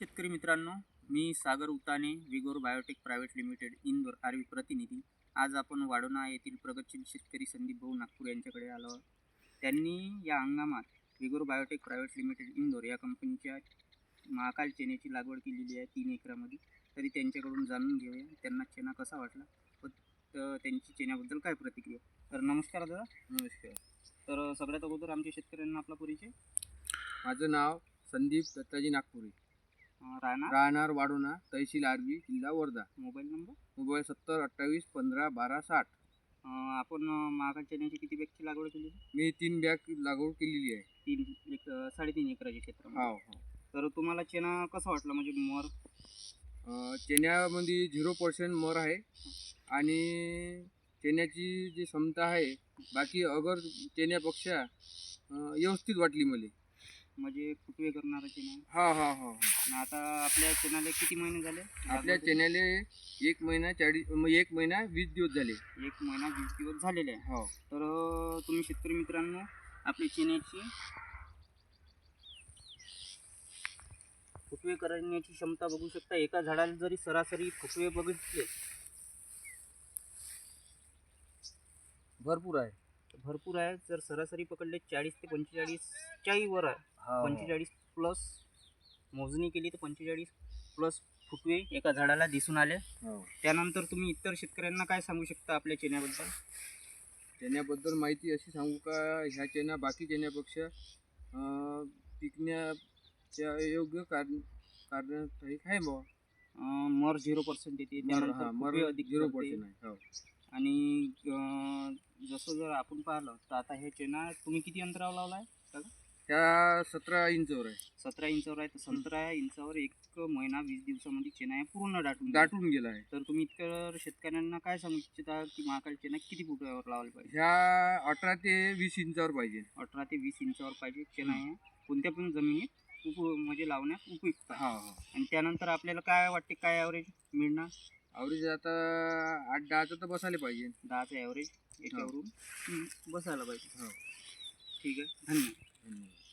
शेतकरी मित्रांनो मी Sagar Utane Vigor Biotech Private Limited Indore Arvi प्रतिनिधी. आज आपण वाडोना येथील प्रगतशील शेतकरी संदीप भाऊ नागपूर यांच्याकडे आलो आहोत. त्यांनी या हंगामात Vigor Biotech Private Limited Indore या कंपनीच्या महाकाल चेनेची लागवड केलेली आहे तीन एकरामध्ये. तरी त्यांच्याकडून जाणून घेऊया त्यांना चेना कसा वाटला व त्यांची चेन्याबद्दल काय प्रतिक्रिया? तर नमस्कार दादा. नमस्कार. तर सगळ्यात अगोदर आमच्या शेतकऱ्यांना आपला परिचय. माझं नाव संदीप दत्ताजी नागपुरे. राहणार? राहणार वाडोना तहसील आरबी जिल्हा वर्धा. Mobile number? मोबाईल सत्तर अठ्ठावीस पंधरा बारा साठ. अं, आपण अं, चण्याची किती बॅगची लागवड केली? मी तीन बॅग लागवड केलेली आहे. तीन एक अं, साडेतीन एकराचे क्षेत्र हो हो तर तुम्हाला चेना कसा वाटला? म्हणजे मोर? अं, चेन्यामध्ये झिरो पर्सेंट मर आहे. आणि चेन्याची जी क्षमता आहे बाकी अगर चेन्यापेक्षा अं, व्यवस्थित वाटली मला. म्हणजे फुटवे करणारा चेना. हा हा हा हा आपल्या चेनाला किती महिने झाले? आपल्या? चेन्याले एक महिना चाळीस एक महिना वीस दिवस झाले. एक महिना वीस दिवस झालेले आहे. हो. तर तुम्ही शेतकरी मित्रांनो आपली चेन्याची फुटवे करण्याची क्षमता बघू शकता. एका झाडाला जरी सरासरी फुटवे बघितले भरपूर आहे. भरपूर आहे. जर सरासरी पकडले चाळीस ते पंचेचाळीसच्याही वर आहे. हो. पंचेचाळीस प्लस मोजणी केली तर पंचेचाळीस प्लस फुटवे एका झाडाला दिसून आले. हो. त्यानंतर तुम्ही इतर शेतकऱ्यांना काय सांगू शकता आपल्या चेन्याबद्दल? चण्याबद्दल माहिती अशी सांगू का ह्या चण्या बाकी चण्यापेक्षा अं, पिकण्याच्या योग्य कारण कारणासाठी आहे अं, मर झिरो पर्सेंट येते मर अधिक झिरो. पर्सेंट आहे हो. आणि जसं जर आपण पाहिलं तर आता हे चेना तुम्ही किती अंतरावर लावला आहे त्या सतरा इंचवर आहे. सतरा इंचावर आहे तर सतरा इंचावर एक महिना वीस दिवसामध्ये चेना आहे पूर्ण दाटून. दाटून गेला आहे. तर तुम्ही इतकं शेतकऱ्यांना काय सांगू इच्छिता की महाकाल चेना किती फुटावर लावायला पाहिजे? ह्या अठरा ते वीस इंचावर पाहिजे. अठरा ते वीस इंचावर पाहिजे. चेना आहे. कोणत्या पण जमिनीत उप म्हणजे लावण्यास उपयुक्त आहे. हा हा. आणि त्यानंतर आपल्याला काय वाटते काय ॲव्हरेज मिळणार? आवरेज आता आठ दहाचं तर बसायला पाहिजे. दहाचं ॲव्हरेज याच्यावरून बसायला पाहिजे. हो. ठीक आहे. धन्यवाद. in me.